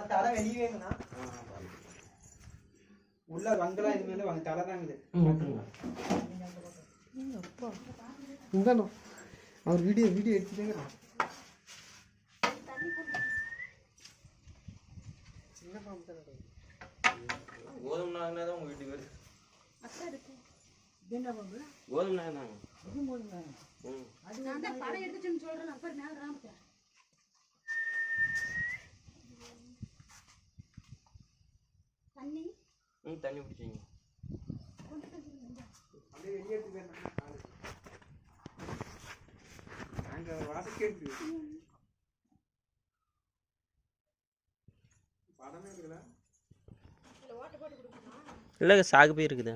ஆனா தலை வெளியே வேணும்னா உள்ள வங்கலாம் இது மேல வாங்க தலை தாங்குது. இந்தாண்ணா. அவர் வீடியோ வீடியோ எடுத்துட்டேங்க சின்ன பாம்பு தானே அது. கோதுமை நாங்கனா தான் உங்கள் வீட்டுக்கு வருது. கோதுமை நாங்க தாங்க. ம். நான் தான் படம் எடுத்துச்சுன்னு சொல்றேன். அப்புறம் மேல ராமத்தை தண்ணி? ம் தண்ணி பிடிச்சிங்க அப்படியே வெளியே எடுத்து போயிடலாம். ஆளு. நாங்க வாசக்கே இருக்கு படமே இருக்குல்ல இல்லை சாகு போய் இருக்குது.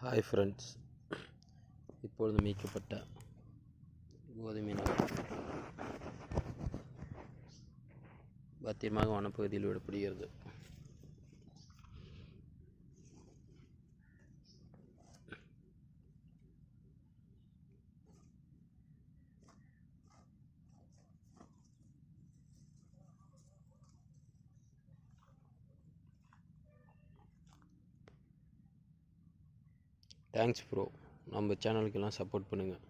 ஹாய் ஃப்ரெண்ட்ஸ் இப்பொழுது மீட்கப்பட்ட கோதுமை பத்திரமாக வனப்பகுதியில் விடப்படுகிறது. தேங்க்ஸ் ப்ரோ நம்ம சேனலுக்கெல்லாம் சப்போர்ட் பண்ணுங்கள்